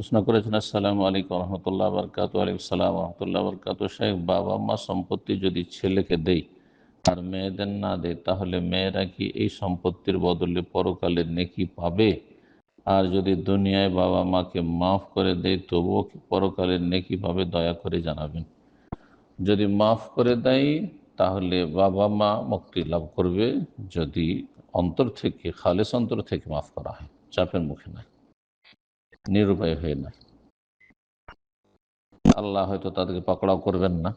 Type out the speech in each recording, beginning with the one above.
প্রশ্ন করেছেন, আসসালামু আলাইকুম রহমতুল্লাহ বরকাত আলাইকুম সালাম রহমতুল্লাহ বরকাত শেখ বাবা মা সম্পত্তি যদি ছেলেকে দেই আর মেয়েদের না দেয় তাহলে মেয়েরা কি এই সম্পত্তির বদলে পরকালের নেকি পাবে? আর যদি দুনিয়ায় বাবা মাকে মাফ করে দেয় তবুও কি পরকালের নেকি পাবে? দয়া করে জানাবেন। যদি মাফ করে দেয় তাহলে বাবা মা মুক্তি লাভ করবে যদি অন্তর থেকে, খালেস অন্তর থেকে মাফ করা হয়। চাপের মুখে নয়। নিরুপায় হয়ে নয় আল্লাহ হয়তো তাদেরকে পকড়াও করবেন না,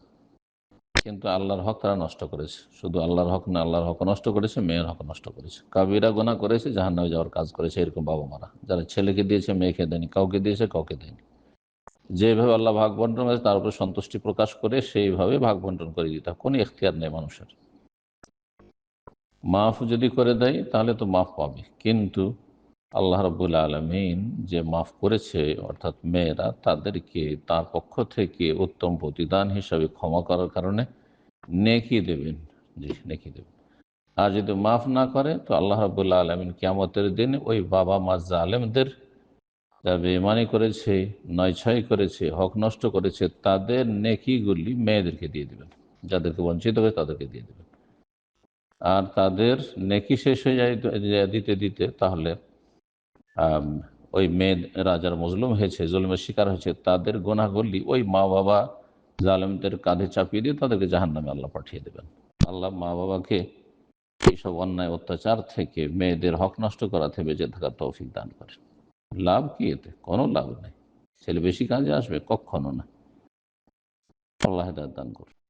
কিন্তু আল্লাহর হক তারা নষ্ট করেছে। শুধু আল্লাহর হক না, আল্লাহর হক নষ্ট করেছে, মেয়ের হক নষ্ট করেছে। কাবিরা গোনা করেছে জাহান নামে যাওয়ার কাজ করেছে, এরকম বাবা মারা যারা ছেলেকে দিয়েছে, মেয়েকে দেয়নি, কাউকে দিয়েছে, কাউকে দেয়নি। যেভাবে আল্লাহ ভাগ বন্টন করেছে, তার উপর সন্তুষ্টি প্রকাশ করে সেইভাবে ভাগ বন্টন করে দিতে হয় কোনো এখতিয়ার নেই মানুষের। মাফ যদি করে দেয়, তাহলে তো মাফ পাবে। কিন্তু আল্লাহ রবুল আলমিন যে মাফ করেছে, অর্থাৎ মেয়েরা, তাদেরকে তার পক্ষ থেকে উত্তম প্রতিদান হিসাবে ক্ষমা করার কারণে নেকি দেবেন, জি, নেকি দেবেন। আর যদি মাফ না করে, তো আল্লাহ রবুল্লা আলমিন কিয়ামতের দিন ওই বাবা মা জালেমদের যারা বেমানি করেছে নয় ছয় করেছে, হক নষ্ট করেছে, তাদের নেকিগুলি মেয়েদেরকে দিয়ে দেবেন। যাদেরকে বঞ্চিত করে তাদেরকে দিয়ে দেবেন। আর তাদের নেকি শেষ হয়ে যায় দিতে দিতে তাহলে ওই মেয়ে রাজার মজলুম হয়েছে, জুলমের শিকার হয়েছে, তাদের গোনাগুলি ওই মা বাবা জালেমদের কাঁধে চাপিয়ে দিয়ে তাদেরকে জাহান নামে আল্লাহ পাঠিয়ে দেবেন। আল্লাহ মা বাবাকে এইসব অন্যায়, অত্যাচার থেকে মেয়েদের হক নষ্ট করা থেকে বেঁচে থাকার তৌফিক দান করেন। লাভ কি এতে? কোনো লাভ নেই। ছেলে বেশি কাজে আসবে? কখনো না। আল্লাহ দান করুন।